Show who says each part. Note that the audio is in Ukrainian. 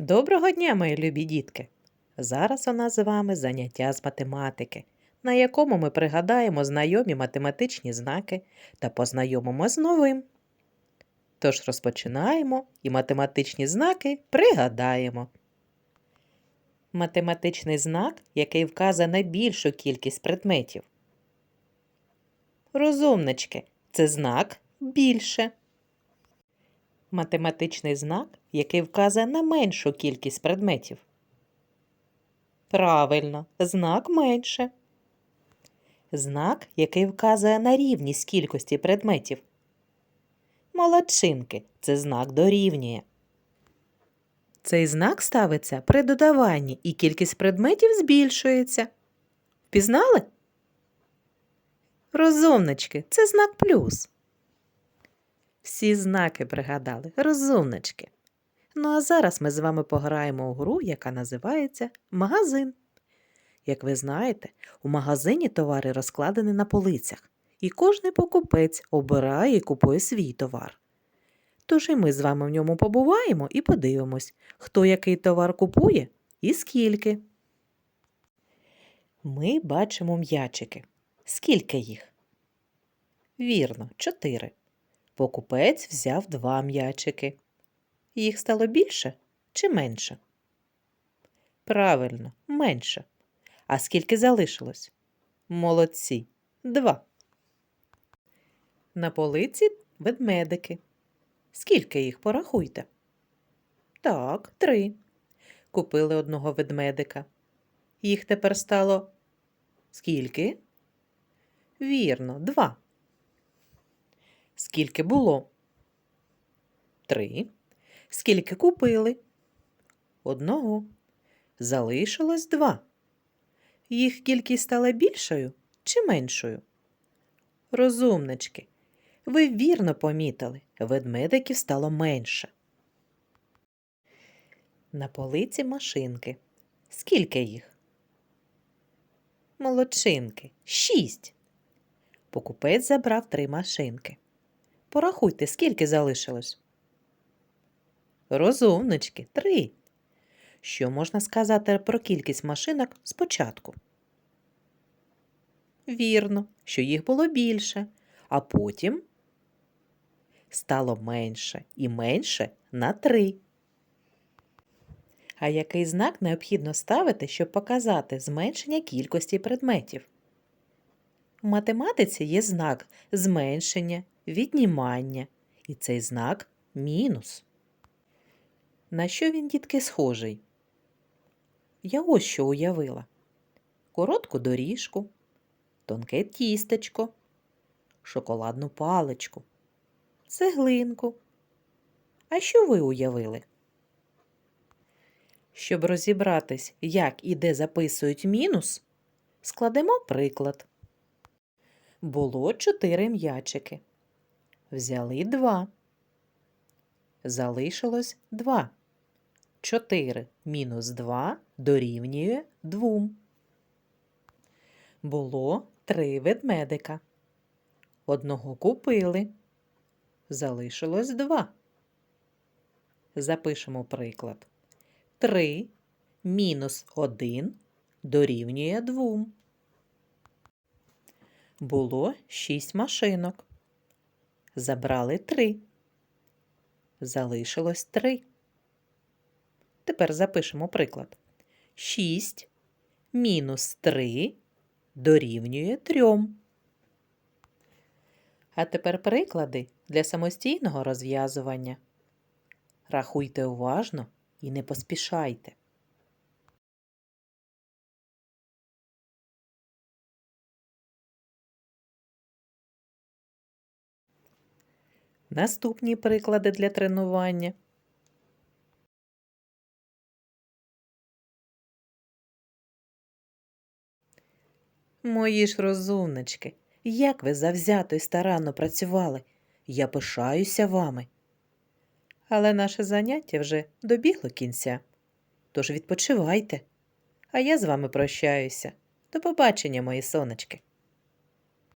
Speaker 1: Доброго дня, мої любі дітки! Зараз у нас з вами заняття з математики, на якому ми пригадаємо знайомі математичні знаки та познайомимо з новим. Тож розпочинаємо і математичні знаки пригадаємо. Математичний знак, який вказує на більшу кількість предметів. Розумнички це знак більше. Математичний знак, який вказує на меншу кількість предметів. Правильно, знак менше. Знак, який вказує на рівність кількості предметів. Молодчинки це знак дорівнює. Цей знак ставиться при додаванні і кількість предметів збільшується. Впізнали? Розумнички це знак плюс. Всі знаки пригадали, розумнички. Ну а зараз ми з вами пограємо у гру, яка називається магазин. Як ви знаєте, у магазині товари розкладені на полицях, і кожний покупець обирає і купує свій товар. Тож і ми з вами в ньому побуваємо і подивимось, хто який товар купує і скільки. Ми бачимо м'ячики. Скільки їх? Вірно, чотири. Покупець взяв два м'ячики. Їх стало більше чи менше? Правильно, менше. А скільки залишилось? Молодці. Два. На полиці ведмедики. Скільки їх порахуйте? Так, три. Купили одного ведмедика. Їх тепер стало скільки? Вірно, два. Скільки було? Три. Скільки купили? Одного. Залишилось два. Їх кількість стала більшою чи меншою? Розумнички, ви вірно помітили, ведмедиків стало менше. На полиці машинки. Скільки їх? Молодчинки. Шість. Покупець забрав три машинки. Порахуйте, скільки залишилось. Розумнички, три. Що можна сказати про кількість машинок спочатку? Вірно, що їх було більше, а потім стало менше і менше на три. А який знак необхідно ставити, щоб показати зменшення кількості предметів? В математиці є знак зменшення, віднімання, і цей знак мінус. На що він, дітки, схожий? Я ось що уявила: коротку доріжку, тонке тістечко, шоколадну паличку, цеглинку. А що ви уявили? Щоб розібратись, як і де записують мінус, складемо приклад. Було чотири м'ячики. Взяли два. Залишилось два. Чотири мінус два дорівнює двом. Було три ведмедика. Одного купили. Залишилось два. Запишемо приклад. Три мінус один дорівнює двом. Було шість машинок. Забрали три. Залишилось три. Тепер запишемо приклад. 6 мінус 3 дорівнює 3. А тепер приклади для самостійного розв'язування. Рахуйте уважно і не поспішайте. Наступні приклади для тренування. Мої ж розумнички, як ви завзято і старанно працювали. Я пишаюся вами. Але наше заняття вже добігло кінця. Тож відпочивайте. А я з вами прощаюся. До побачення, мої сонечки.